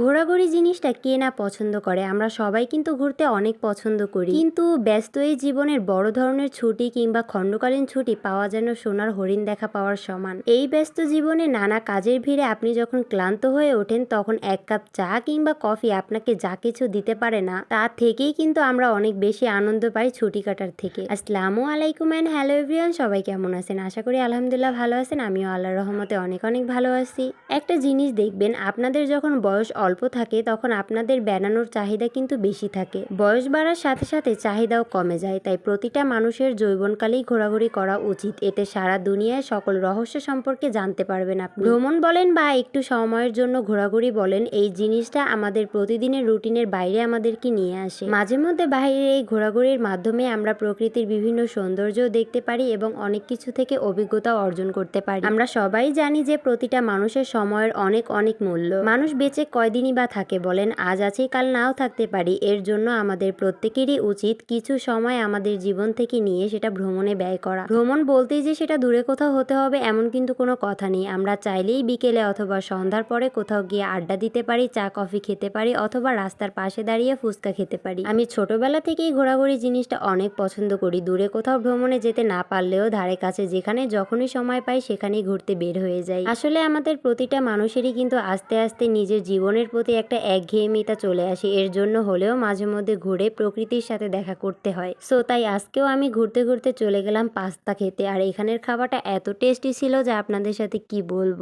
ঘোরাঘুরি জিনিসটা কে না পছন্দ করে? আমরা সবাই কিন্তু ঘুরতে অনেক পছন্দ করি। কিন্তু ব্যস্ত এই জীবনের বড় ধরনের ছুটি কিংবা খণ্ডকালীন ছুটি পাওয়া যেন সোনার হরিণ দেখা পাওয়ার সমান। এই ব্যস্ত জীবনে নানা কাজের ভিড়ে আপনি যখন ক্লান্ত হয়ে ওঠেন, তখন এক কাপ চা কিংবা কফি আপনাকে যা কিছু দিতে পারে না, তা থেকেই কিন্তু আমরা অনেক বেশি আনন্দ পাই ছুটি কাটার থেকে। আসসালামু আলাইকুম অ্যান্ড হ্যালো এভরিওয়ান সবাই কেমন আছেন? আশা করি আলহামদুলিল্লাহ ভালো আছেন। আমিও আল্লাহ রহমতে অনেক অনেক ভালো আছি। একটা জিনিস দেখবেন, আপনাদের যখন বয়স অল্প থাকে, তখন আপনাদের বেড়ানোর চাহিদা কিন্তু বেশি থাকে। বয়স বাড়ার সাথে সাথে চাহিদাও কমে যায়, তাই প্রতিটা মানুষের যৌবনকালেই ঘোরাঘুরি করা উচিত। এতে সারা দুনিয়ায় সকল রহস্য সম্পর্কে জানতে পারবেন আপনি। ভ্রমণ বলেন বা একটু সময়ের জন্য ঘোরাঘুরি বলেন, এই জিনিসটা আমাদের প্রতিদিনের রুটিনের বাইরে আমাদেরকে নিয়ে আসে। মাঝে মধ্যে বাইরের এই ঘোরাঘুরির মাধ্যমে আমরা প্রকৃতির বিভিন্ন সৌন্দর্য দেখতে পারি এবং অনেক কিছু থেকে অভিজ্ঞতা অর্জন করতে পারি। আমরা সবাই জানি যে প্রতিটা মানুষের সময়ের অনেক অনেক মূল্য। মানুষ বেঁচে কয়দিনই বা থাকে বলেন, আজ আছি, কাল নাও থাকতে পারি। এর জন্য আমাদের প্রত্যেকেরই উচিত কিছু সময় আমাদের জীবন থেকে নিয়ে সেটা ভ্রমণে ব্যয় করা। ভ্রমণ বলতেই যে সেটা দূরে কোথাও হতে হবে এমন কিন্তু কোনো কথা নেই। আমরা চাইলেই বিকেলে অথবা সন্ধ্যার পরে কোথাও গিয়ে আড্ডা দিতে পারি, চা, কফি খেতে পারি অথবা রাস্তার পাশে দাঁড়িয়ে ফুচকা খেতে পারি। আমি ছোটবেলা থেকেই ঘোরাঘুরি জিনিসটা অনেক পছন্দ করি। দূরে কোথাও ভ্রমণে যেতে না পারলেও ধারে কাছে যেখানে যখনই সময় পাই সেখানেই ঘুরতে বের হয়ে যাই। আসলে আমাদের প্রতিটা মানুষেরই কিন্তু আস্তে আস্তে নিজের জীবনের প্রতি একটা একঘেয়েমিতা চলে আসে। এর জন্য হলেও মাঝে মধ্যে ঘুরে প্রকৃতির সাথে দেখা করতে হয়। সো, তাই আজকেও আমি ঘুরতে ঘুরতে চলে গেলাম পাস্তা খেতে। আর এখানের খাবারটা এত টেস্টি ছিল যে আপনাদের সাথে কি বলব?